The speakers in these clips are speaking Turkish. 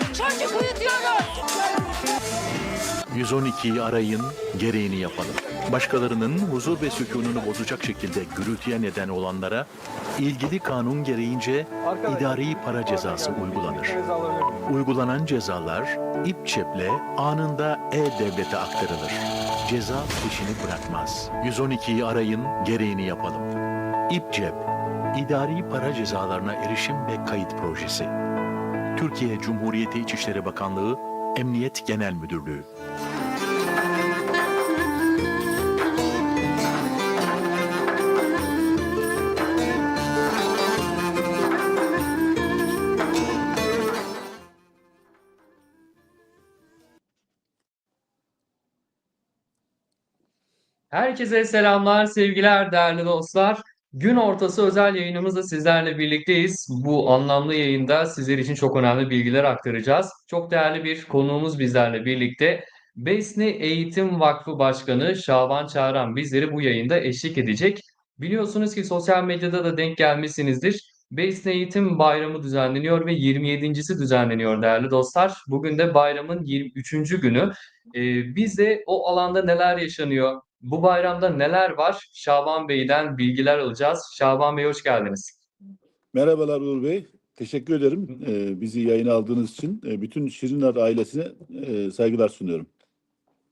Çocuk uyutuyoruz. 112'yi arayın, gereğini yapalım. Başkalarının huzur ve sükununu bozacak şekilde gürültüye neden olanlara ilgili kanun gereğince idari para cezası uygulanır. Uygulanan cezalar ip çeple anında e-devlete aktarılır. Ceza peşini bırakmaz. 112'yi arayın, gereğini yapalım. İp cep, idari para cezalarına erişim ve kayıt projesi. Türkiye Cumhuriyeti İçişleri Bakanlığı, Emniyet Genel Müdürlüğü. Herkese selamlar, sevgiler değerli dostlar. Gün ortası özel yayınımızda sizlerle birlikteyiz. Bu anlamlı yayında sizler için çok önemli bilgiler aktaracağız. Çok değerli bir konuğumuz bizlerle birlikte. Besni Eğitim Vakfı Başkanı Şaban Çağran bizleri bu yayında eşlik edecek. Biliyorsunuz ki sosyal medyada da denk gelmişsinizdir. Besni Eğitim Bayramı düzenleniyor ve 27.si düzenleniyor değerli dostlar. Bugün de bayramın 23. günü. Ee, biz de o alanda neler yaşanıyor, bu bayramda neler var? Şaban Bey'den bilgiler alacağız. Şaban Bey hoş geldiniz. Merhabalar Uğur Bey. Teşekkür ederim e, bizi yayına aldığınız için. E, bütün Şirinler ailesine e, saygılar sunuyorum.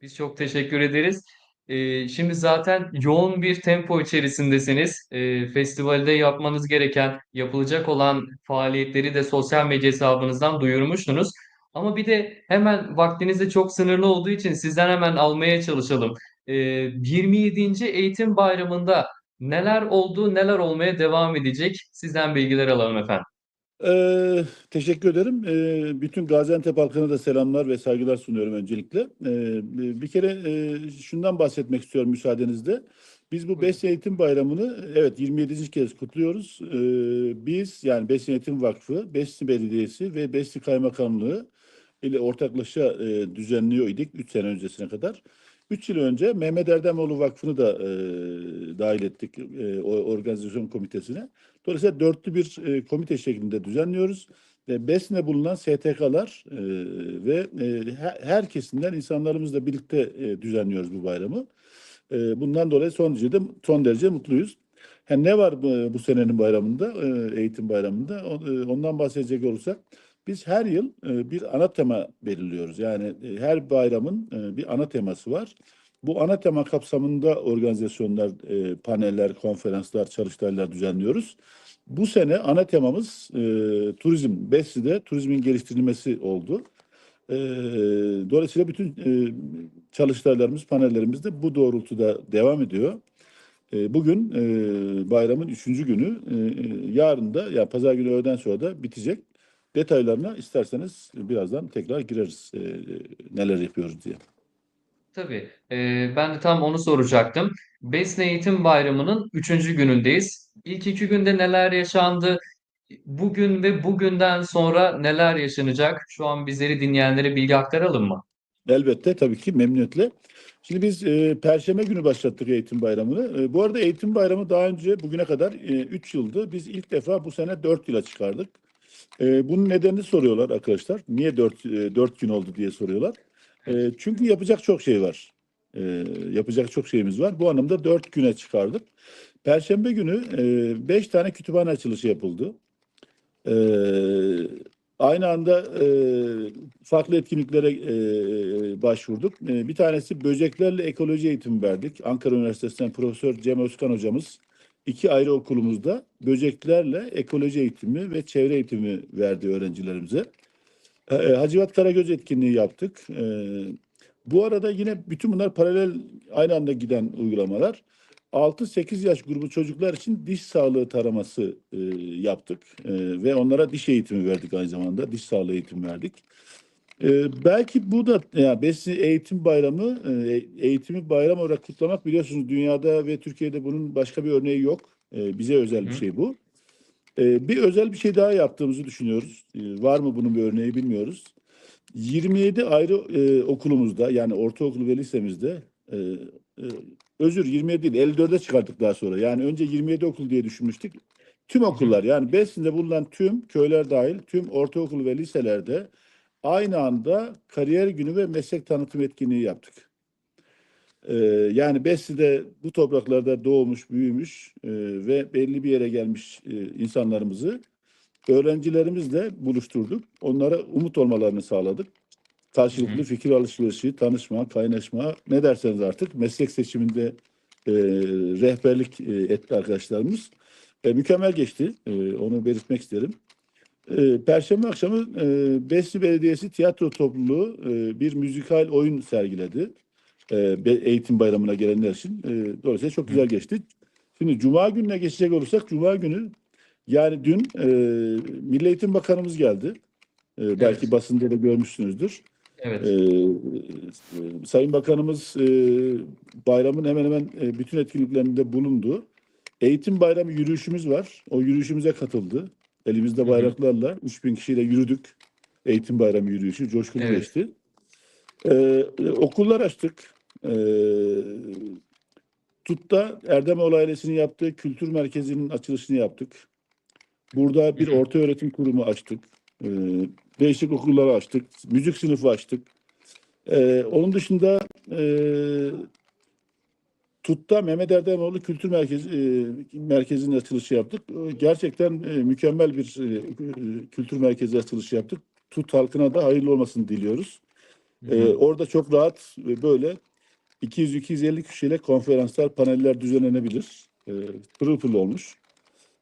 Biz çok teşekkür ederiz. Ee, şimdi zaten yoğun bir tempo içerisindesiniz. Ee, festivalde yapmanız gereken, yapılacak olan faaliyetleri de sosyal medya hesabınızdan duyurmuştunuz. Ama bir de hemen vaktiniz de çok sınırlı olduğu için sizden hemen almaya çalışalım. Ee, 27. Eğitim Bayramı'nda neler oldu, neler olmaya devam edecek? Sizden bilgiler alalım efendim. E, teşekkür ederim. E, bütün Gaziantep halkına da selamlar ve saygılar sunuyorum öncelikle. E, bir kere e, şundan bahsetmek istiyorum müsaadenizle. Biz bu. Besni Eğitim Bayramı'nı evet 27. kez kutluyoruz. E, biz yani Besni Eğitim Vakfı, Besni Belediyesi ve Besni Kaymakamlığı ile ortaklaşa e, düzenliyor idik 3 sene öncesine kadar. 3 yıl önce Mehmet Erdemoğlu Vakfı'nı da e, dahil ettik e, organizasyon komitesine. Dolayısıyla dörtlü bir e, komite şeklinde düzenliyoruz. Ve BESN'e bulunan STK'lar e, ve e, her, kesimden insanlarımızla birlikte e, düzenliyoruz bu bayramı. E, bundan dolayı son derece, son derece mutluyuz. Ha, ne var bu, bu senenin bayramında, e, eğitim bayramında? E, ondan bahsedecek olursak, biz her yıl e, bir ana tema belirliyoruz. Yani e, her bayramın e, bir ana teması var. Bu ana tema kapsamında organizasyonlar, paneller, konferanslar, çalıştaylar düzenliyoruz. Bu sene ana temamız turizm. Besli'de turizmin geliştirilmesi oldu. Dolayısıyla bütün e, çalıştaylarımız, panellerimiz de bu doğrultuda devam ediyor. Bugün bayramın üçüncü günü, e, yarın da, ya pazar günü öğleden sonra da bitecek. Detaylarına isterseniz birazdan tekrar gireriz e, neler yapıyoruz diye. Tabii. Ee, ben de tam onu soracaktım. Besne Eğitim Bayramı'nın üçüncü günündeyiz. İlk iki günde neler yaşandı? Bugün ve bugünden sonra neler yaşanacak? Şu an bizleri dinleyenlere bilgi aktaralım mı? Elbette tabii ki memnuniyetle. Şimdi biz e, Perşembe günü başlattık eğitim bayramını. E, bu arada eğitim bayramı daha önce bugüne kadar 3 yıldı. Biz ilk defa bu sene 4 yıla çıkardık. E, bunun nedenini soruyorlar arkadaşlar. Niye 4, 4 gün oldu diye soruyorlar. E, çünkü yapacak çok şey var. E, yapacak çok şeyimiz var. Bu anlamda 4 güne çıkardık. Perşembe günü 5 tane kütüphane açılışı yapıldı. E, Aynı anda e, farklı etkinliklere e, başvurduk. E, bir tanesi böceklerle ekoloji eğitimi verdik. Ankara Üniversitesi'nden Profesör Cem Özkan hocamız iki ayrı okulumuzda böceklerle ekoloji eğitimi ve çevre eğitimi verdi öğrencilerimize. E, e, Hacivat Karagöz etkinliği yaptık. E, bu arada yine bütün bunlar paralel aynı anda giden uygulamalar. 6-8 yaş grubu çocuklar için diş sağlığı taraması e, yaptık E, ve onlara diş eğitimi verdik aynı zamanda diş sağlığı eğitimi verdik. E, belki bu da yani Besni Eğitim Bayramı e, eğitimi bayram olarak kutlamak biliyorsunuz dünyada ve Türkiye'de bunun başka bir örneği yok. E, bize özel bir şey bu. E, bir özel bir şey daha yaptığımızı düşünüyoruz. E, var mı bunun bir örneği bilmiyoruz. 27 ayrı e, okulumuzda yani ortaokul ve lisemizde e, e, özür 27 değil 54'e çıkarttık daha sonra. Yani önce 27 okul diye düşünmüştük. Tüm okullar yani Besni'de bulunan tüm köyler dahil tüm ortaokul ve liselerde aynı anda kariyer günü ve meslek tanıtım etkinliği yaptık. Ee, yani Besli'de bu topraklarda doğmuş, büyümüş e, ve belli bir yere gelmiş e, insanlarımızı öğrencilerimizle buluşturduk. Onlara umut olmalarını sağladık. Karşılıklı Hı hı. fikir alışverişi, tanışma, kaynaşma ne derseniz artık meslek seçiminde e, rehberlik e, etti arkadaşlarımız. E, mükemmel geçti. E, onu belirtmek isterim. E, Perşembe akşamı e, Besli Belediyesi Tiyatro Topluluğu e, bir müzikal oyun sergiledi. E, eğitim bayramına gelenler için. E, dolayısıyla çok güzel geçti. Şimdi Cuma gününe geçecek olursak Cuma günü yani dün e, Milli Eğitim Bakanımız geldi. E, belki Evet. basında da görmüşsünüzdür. Evet. Ee, e, Sayın Bakanımız e, bayramın hemen hemen e, bütün etkinliklerinde bulundu. Eğitim bayramı yürüyüşümüz var. O yürüyüşümüze katıldı. Elimizde bayraklarla 3000 kişiyle yürüdük. Eğitim bayramı yürüyüşü coşkulu Evet. geçti. Ee, e, okullar açtık. Ee, TUT'ta Erdemoğlu ailesinin yaptığı kültür merkezinin açılışını yaptık. Burada bir orta öğretim kurumu açtık. Ee, değişik okulları açtık. Müzik sınıfı açtık. Ee, onun dışında e, TUT'ta Mehmet Erdemoğlu Kültür Merkezi e, Merkezi'nin açılışı yaptık. E, Gerçekten e, mükemmel bir e, e, kültür merkezi açılışı yaptık. TUT halkına da hayırlı olmasını diliyoruz. Hı hı. orada çok rahat ve böyle 200-250 kişiyle konferanslar, paneller düzenlenebilir. Ee, pırıl pırıl olmuş.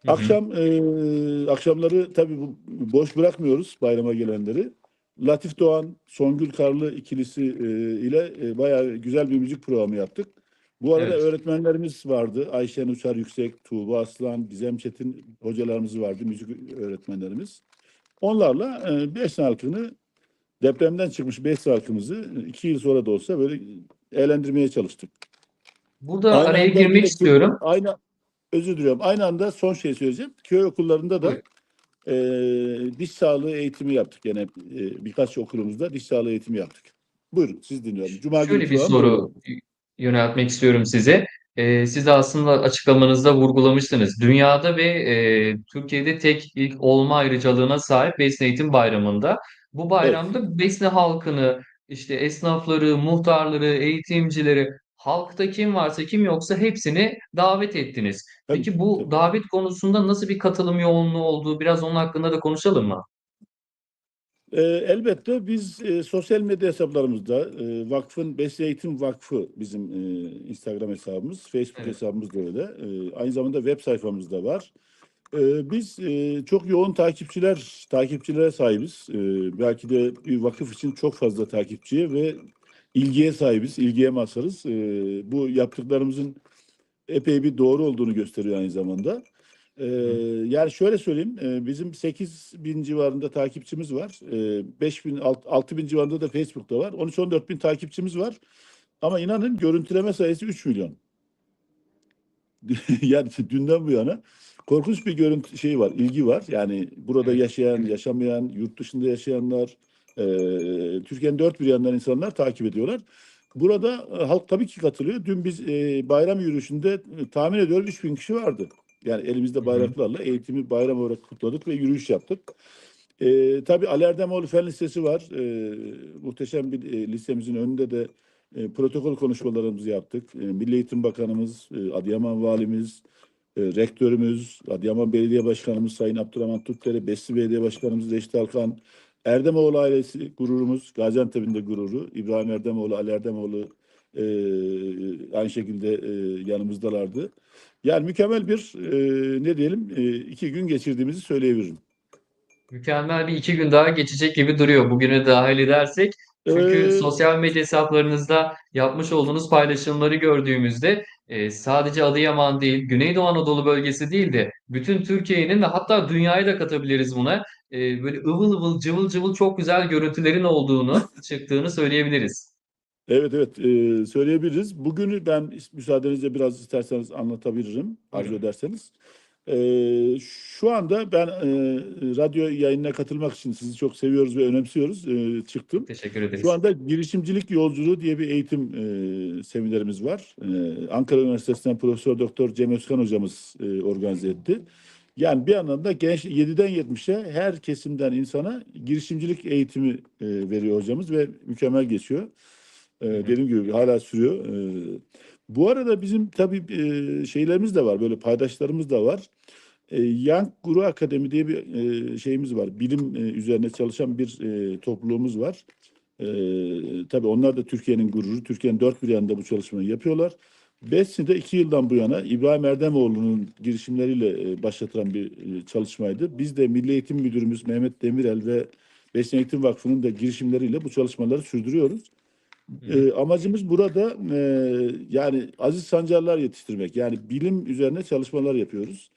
Hı hı. Akşam e, akşamları tabii boş bırakmıyoruz bayrama gelenleri. Latif Doğan, Songül Karlı ikilisi e, ile e, bayağı güzel bir müzik programı yaptık. Bu arada Evet. öğretmenlerimiz vardı. Ayşen Uçar Yüksek, Tuğba Aslan, Gizem Çetin hocalarımız vardı, müzik öğretmenlerimiz. Onlarla e, Besna halkını depremden çıkmış Besna halkımızı iki yıl sonra da olsa böyle eğlendirmeye çalıştık. Burada Aynı araya anda girmek istiyorum. Aynı özür diliyorum. Aynı anda son şey söyleyeceğim. Köy okullarında da Buyurun. e, diş sağlığı eğitimi yaptık. Gene e, birkaç okulumuzda diş sağlığı eğitimi yaptık. Buyurun siz dinliyorum. Cuma Şöyle günü bir soru yöneltmek istiyorum size. Ee, siz de aslında açıklamanızda vurgulamıştınız. Dünyada ve e, Türkiye'de tek ilk olma ayrıcalığına sahip Besne Eğitim Bayramı'nda. Bu bayramda Besne halkını, işte esnafları, muhtarları, eğitimcileri, halkta kim varsa kim yoksa hepsini davet ettiniz. Peki bu davet konusunda nasıl bir katılım yoğunluğu olduğu biraz onun hakkında da konuşalım mı? E, elbette biz e, sosyal medya hesaplarımızda e, vakfın Besle Eğitim Vakfı bizim e, Instagram hesabımız, Facebook Evet. hesabımız da öyle. E, aynı zamanda web sayfamız da var. E, biz e, çok yoğun takipçiler takipçilere sahibiz. E, belki de bir vakıf için çok fazla takipçiye ve ilgiye sahibiz, ilgiye mazharız. E, bu yaptıklarımızın epey bir doğru olduğunu gösteriyor aynı zamanda. Ee, yani şöyle söyleyeyim, e, bizim 8 bin civarında takipçimiz var. E, 5 bin, 6 bin civarında da Facebook'ta var. 13-14 bin takipçimiz var. Ama inanın görüntüleme sayısı 3 milyon. yani dünden bu yana korkunç bir görüntü şey var, ilgi var. Yani burada yaşayan, yaşamayan, yurt dışında yaşayanlar, e, Türkiye'nin dört bir yanından insanlar takip ediyorlar. Burada e, halk tabii ki katılıyor. Dün biz e, bayram yürüyüşünde e, tahmin ediyorum 3000 kişi vardı. Yani elimizde bayraklarla eğitimi bayram olarak kutladık ve yürüyüş yaptık. E, tabii Ali Erdemoğlu Fen Lisesi var. E, muhteşem bir e, lisemizin önünde de e, protokol konuşmalarımızı yaptık. E, Milli Eğitim Bakanımız, e, Adıyaman Valimiz, e, Rektörümüz, Adıyaman Belediye Başkanımız Sayın Abdurrahman Tutdere, Besli Belediye Başkanımız Reşit Alkan, Erdemoğlu ailesi gururumuz, Gaziantep'in de gururu, İbrahim Erdemoğlu, Ali Erdemoğlu e, aynı şekilde e, yanımızdalardı. Yani mükemmel bir e, ne diyelim e, iki gün geçirdiğimizi söyleyebilirim. Mükemmel bir iki gün daha geçecek gibi duruyor. Bugüne dahil edersek. Çünkü Ee, sosyal medya hesaplarınızda yapmış olduğunuz paylaşımları gördüğümüzde e, sadece Adıyaman değil, Güneydoğu Anadolu bölgesi değil de bütün Türkiye'nin ve hatta dünyayı da katabiliriz buna. e, böyle ıvıl ıvıl, cıvıl cıvıl çok güzel görüntülerin olduğunu, çıktığını söyleyebiliriz. Evet evet e, söyleyebiliriz. Bugünü ben müsaadenizle biraz isterseniz anlatabilirim arzu ederseniz. E, şu anda ben e, radyo yayınına katılmak için sizi çok seviyoruz ve önemsiyoruz. E, çıktım. Teşekkür ederiz. Şu anda girişimcilik yolculuğu diye bir eğitim e, seminerimiz var. E, Ankara Üniversitesi'nden Profesör Doktor Cem Özkan hocamız e, organize etti. Yani bir anlamda genç 7'den 70'e her kesimden insana girişimcilik eğitimi e, veriyor hocamız ve mükemmel geçiyor. E, dediğim gibi hala sürüyor. E, bu arada bizim tabii e, şeylerimiz de var, böyle paydaşlarımız da var. E, Young Guru Akademi diye bir e, şeyimiz var. Bilim e, üzerine çalışan bir e, topluluğumuz var. E, tabii onlar da Türkiye'nin gururu. Türkiye'nin dört bir yanında bu çalışmayı yapıyorlar. BESİ'de iki yıldan bu yana İbrahim Erdemoğlu'nun girişimleriyle e, başlatılan bir e, çalışmaydı. Biz de Milli Eğitim Müdürümüz Mehmet Demirel ve Besin Eğitim Vakfı'nın da girişimleriyle bu çalışmaları sürdürüyoruz. E, amacımız burada e, yani aziz sancarlar yetiştirmek. Yani bilim üzerine çalışmalar yapıyoruz.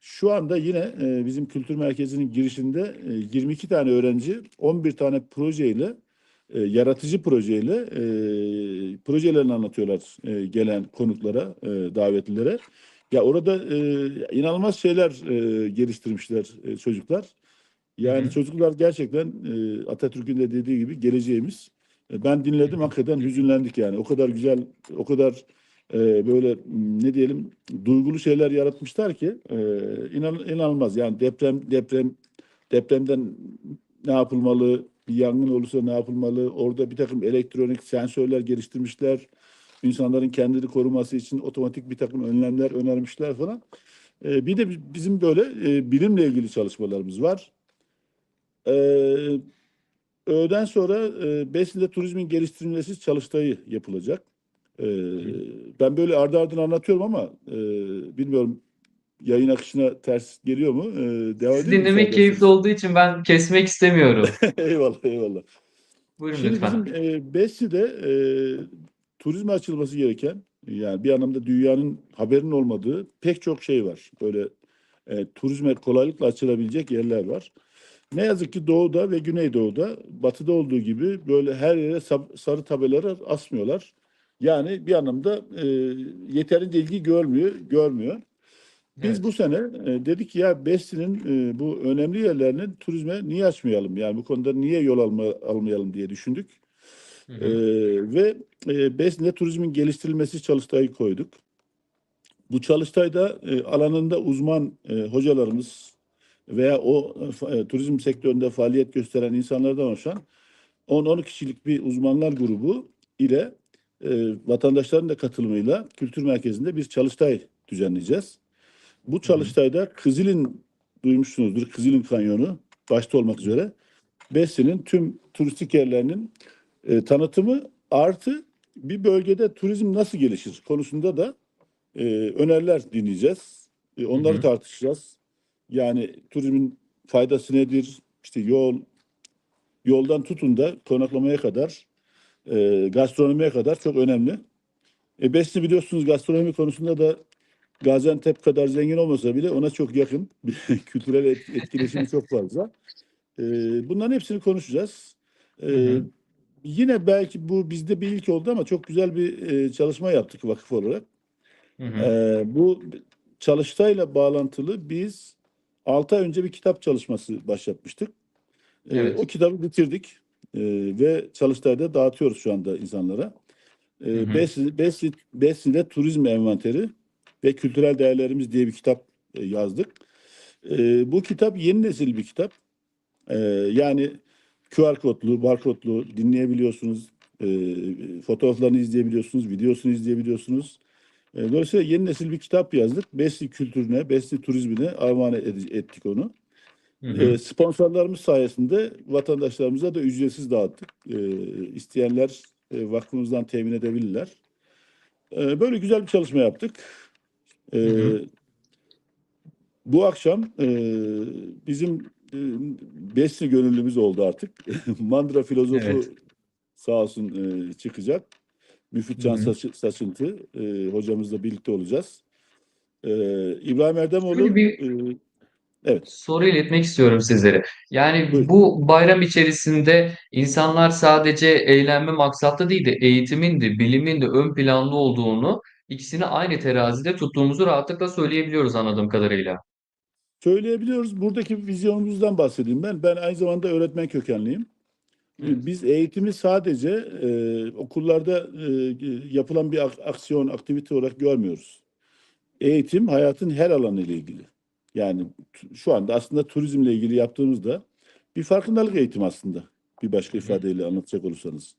Şu anda yine e, bizim kültür merkezinin girişinde e, 22 tane öğrenci 11 tane projeyle e, yaratıcı projeyle e, projelerini anlatıyorlar e, gelen konuklara, e, davetlilere. Ya orada e, inanılmaz şeyler e, geliştirmişler e, çocuklar. Yani Hı hı. çocuklar gerçekten e, Atatürk'ün de dediği gibi geleceğimiz. E, ben dinledim hakikaten hüzünlendik yani. O kadar güzel, o kadar e, böyle ne diyelim duygulu şeyler yaratmışlar ki e, inan, inanılmaz. Yani deprem deprem depremden ne yapılmalı, bir yangın olursa ne yapılmalı, orada bir takım elektronik sensörler geliştirmişler. İnsanların kendini koruması için otomatik bir takım önlemler önermişler falan. E, bir de bi- bizim böyle e, bilimle ilgili çalışmalarımız var. E, öğleden sonra e, Besni'de turizmin geliştirilmesi çalıştayı yapılacak. E, ben böyle ardı ardına anlatıyorum ama e, bilmiyorum yayın akışına ters geliyor mu? E, devam mi dinlemek keyifli olduğu için ben kesmek istemiyorum. eyvallah eyvallah. Buyurun Şimdi lütfen. bizim e, Bessi'de e, turizme açılması gereken yani bir anlamda dünyanın haberinin olmadığı pek çok şey var. Böyle e, turizme kolaylıkla açılabilecek yerler var. Ne yazık ki doğuda ve güneydoğuda batıda olduğu gibi böyle her yere sarı tabelalar asmıyorlar. Yani bir anlamda e, yeterince ilgi görmüyor, görmüyor. Biz Evet. bu sene e, dedik ki ya Bessi'nin e, bu önemli yerlerini turizme niye açmayalım? Yani bu konuda niye yol alma, almayalım diye düşündük. Hı E, hı. ve e, Besni'de turizmin geliştirilmesi çalıştayı koyduk. Bu çalıştayda e, alanında uzman e, hocalarımız veya o e, turizm sektöründe faaliyet gösteren insanlardan oluşan 10-12 kişilik bir uzmanlar grubu ile e, vatandaşların da katılımıyla kültür merkezinde bir çalıştay düzenleyeceğiz. Bu çalıştayda Kızıl'in duymuşsunuzdur. Kızıl'in Kanyonu başta olmak üzere Bessi'nin tüm turistik yerlerinin e, tanıtımı artı bir bölgede turizm nasıl gelişir konusunda da e, öneriler dinleyeceğiz. E, onları Hı hı. tartışacağız. Yani turizmin faydası nedir? İşte yol, yoldan tutun da konaklamaya kadar, e, gastronomiye kadar çok önemli. E, Besni biliyorsunuz gastronomi konusunda da Gaziantep kadar zengin olmasa bile ona çok yakın. Kültürel et- etkileşimi çok fazla. E, bunların hepsini konuşacağız. E, Hı hı. Yine belki bu bizde bir ilk oldu ama çok güzel bir e, çalışma yaptık vakıf olarak. Hı hı. Ee, bu çalıştayla bağlantılı biz 6 ay önce bir kitap çalışması başlatmıştık. Ee, Evet. O kitabı bitirdik Ee, ve çalıştayda dağıtıyoruz şu anda insanlara. Hı. Besni, Besni, Besni'de Turizm Envanteri ve Kültürel Değerlerimiz diye bir kitap e, yazdık. Ee, bu kitap yeni nesil bir kitap. Yani QR kodlu, barkodlu dinleyebiliyorsunuz. Fotoğraflarını izleyebiliyorsunuz, videosunu izleyebiliyorsunuz. E, Dolayısıyla yeni nesil bir kitap yazdık. Besni kültürüne, Besni turizmine armağan ettik onu. Hı hı. E, sponsorlarımız sayesinde vatandaşlarımıza da ücretsiz dağıttık. E, isteyenler vakfımızdan temin edebilirler. Böyle güzel bir çalışma yaptık. Hı hı. bu akşam bizim Besni gönüllümüz oldu artık. Mandıra filozofu Evet. sağ olsun çıkacak. Müfit Can. Saçı- Saçıntı e, hocamızla birlikte olacağız. E, İbrahim Erdemoğlu bir e, evet soru iletmek istiyorum sizlere. Yani buyurun. bu bayram içerisinde insanlar sadece eğlenme maksatlı değil de eğitimin de bilimin de ön planlı olduğunu ikisini aynı terazide tuttuğumuzu rahatlıkla söyleyebiliyoruz anladığım kadarıyla. Söyleyebiliyoruz. Buradaki vizyonumuzdan bahsedeyim ben. Ben aynı zamanda öğretmen kökenliyim. Evet. Biz eğitimi sadece e, okullarda e, yapılan bir ak- aksiyon, aktivite olarak görmüyoruz. Eğitim hayatın her alanı ile ilgili. Yani şu anda aslında turizmle ilgili yaptığımızda bir farkındalık eğitimi aslında. Bir başka ifadeyle anlatacak olursanız.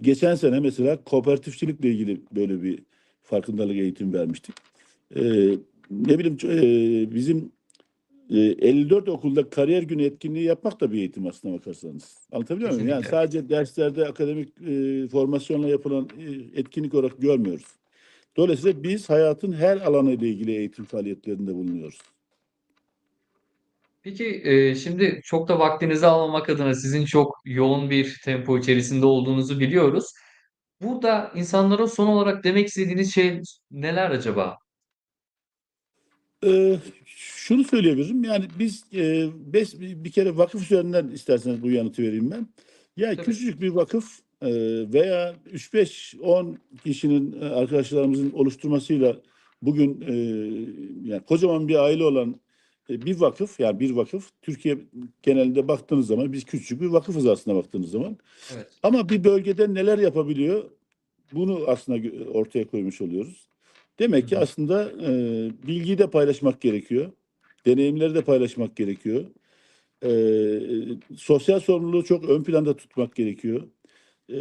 Geçen sene mesela kooperatifçilikle ilgili böyle bir farkındalık eğitimi vermiştik. Ee, ne bileyim e, bizim 54 okulda kariyer günü etkinliği yapmak da bir eğitim aslına bakarsanız. Anlatabiliyor muyum? Yani sadece derslerde akademik e, formasyonla yapılan e, etkinlik olarak görmüyoruz. Dolayısıyla biz hayatın her alanıyla ilgili eğitim faaliyetlerinde bulunuyoruz. Peki e, şimdi çok da vaktinizi almamak adına sizin çok yoğun bir tempo içerisinde olduğunuzu biliyoruz. Burada insanlara son olarak demek istediğiniz şey neler acaba? Ee, şunu söyleyebilirim. Yani biz e, beş, bir kere vakıf üzerinden isterseniz bu yanıtı vereyim ben. Ya Tabii. küçücük bir vakıf e, veya 3-5-10 kişinin e, arkadaşlarımızın oluşturmasıyla bugün e, yani kocaman bir aile olan e, bir vakıf yani bir vakıf Türkiye genelinde baktığınız zaman biz küçük bir vakıfız aslında baktığınız zaman. Evet. Ama bir bölgede neler yapabiliyor bunu aslında ortaya koymuş oluyoruz. Demek ki aslında e, bilgiyi de paylaşmak gerekiyor. Deneyimleri de paylaşmak gerekiyor. E, sosyal sorumluluğu çok ön planda tutmak gerekiyor. E,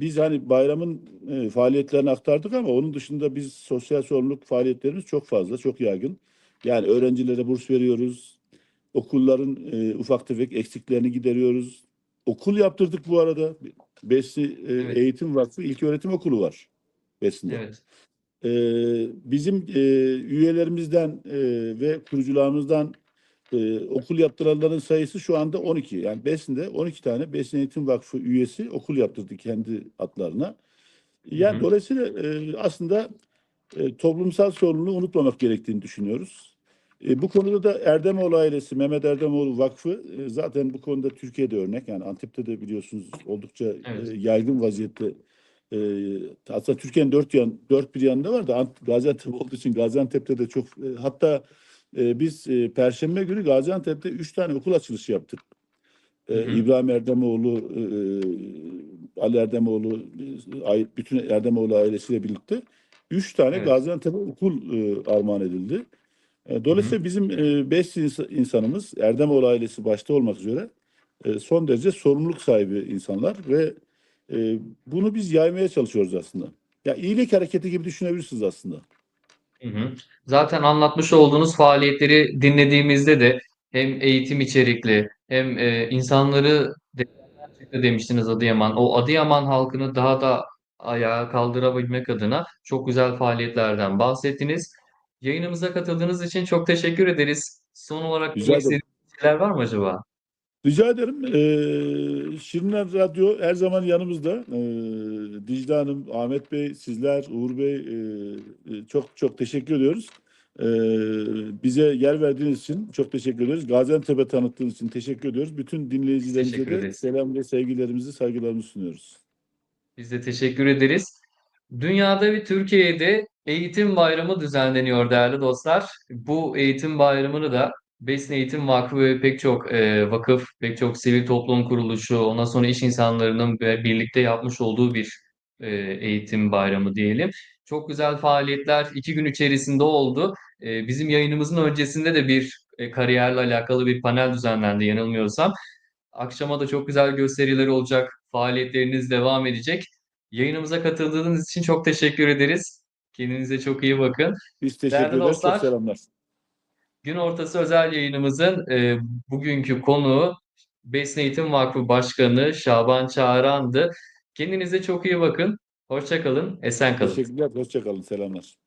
biz hani bayramın e, faaliyetlerini aktardık ama onun dışında biz sosyal sorumluluk faaliyetlerimiz çok fazla, çok yaygın. Yani öğrencilere burs veriyoruz. Okulların e, ufak tefek eksiklerini gideriyoruz. Okul yaptırdık bu arada. Besni e, Evet. Eğitim Vakfı İlköğretim Okulu var Besni'de. Evet. Ee, bizim e, üyelerimizden e, ve kurucularımızdan e, okul yaptıranların sayısı şu anda 12. Yani Besin'de 12 tane Besin Eğitim Vakfı üyesi okul yaptırdı kendi adlarına. Yani Hı hı. dolayısıyla e, aslında e, toplumsal sorumluluğu unutmamak gerektiğini düşünüyoruz. E, bu konuda da Erdemoğlu ailesi, Mehmet Erdemoğlu Vakfı e, zaten bu konuda Türkiye'de örnek. Yani Antep'te de biliyorsunuz oldukça Evet. e, yaygın vaziyette. E, aslında Türkiye'nin dört yan, dört bir yanında var da Ant- Gaziantep olduğu için Gaziantep'te de çok e, hatta e, biz e, Perşembe günü Gaziantep'te üç tane okul açılışı yaptık. E, Hı hı. İbrahim Erdemoğlu, e, Ali Erdemoğlu, e, bütün Erdemoğlu ailesiyle birlikte üç tane Evet. Gaziantep'e okul e, armağan edildi. E, Dolayısıyla bizim e, beş ins- insanımız Erdemoğlu ailesi başta olmak üzere e, son derece sorumluluk sahibi insanlar ve e, bunu biz yaymaya çalışıyoruz aslında. Ya iyilik hareketi gibi düşünebilirsiniz aslında. Hı hı. Zaten anlatmış olduğunuz faaliyetleri dinlediğimizde de hem eğitim içerikli hem e, insanları çıktı demiştiniz Adıyaman. O Adıyaman halkını daha da ayağa kaldırabilmek adına çok güzel faaliyetlerden bahsettiniz. Yayınımıza katıldığınız için çok teşekkür ederiz. Son olarak ederim. istediğiniz şeyler var mı acaba? Rica ederim. Ee, Şirinler Radyo her zaman yanımızda. Ee, Dicle Hanım, Ahmet Bey, sizler, Uğur Bey e, e, çok çok teşekkür ediyoruz. Ee, bize yer verdiğiniz için çok teşekkür ediyoruz. Gaziantep'e tanıttığınız için teşekkür ediyoruz. Bütün dinleyicilerimize de selam ve sevgilerimizi, saygılarımızı sunuyoruz. Biz de teşekkür ederiz. Dünyada ve Türkiye'de eğitim bayramı düzenleniyor değerli dostlar. Bu eğitim bayramını da Besin Eğitim Vakfı ve pek çok e, vakıf, pek çok sivil toplum kuruluşu, ondan sonra iş insanlarının birlikte yapmış olduğu bir e, eğitim bayramı diyelim. Çok güzel faaliyetler iki gün içerisinde oldu. E, bizim yayınımızın öncesinde de bir e, kariyerle alakalı bir panel düzenlendi yanılmıyorsam. Akşama da çok güzel gösteriler olacak. Faaliyetleriniz devam edecek. Yayınımıza katıldığınız için çok teşekkür ederiz. Kendinize çok iyi bakın. Biz teşekkür ederiz. Çok selamlar. Gün ortası özel yayınımızın e, bugünkü konuğu Besin Eğitim Vakfı Başkanı Şaban Çağran'dı. Kendinize çok iyi bakın. Hoşça kalın, esen kalın. Teşekkürler. Hoşça kalın. Selamlar.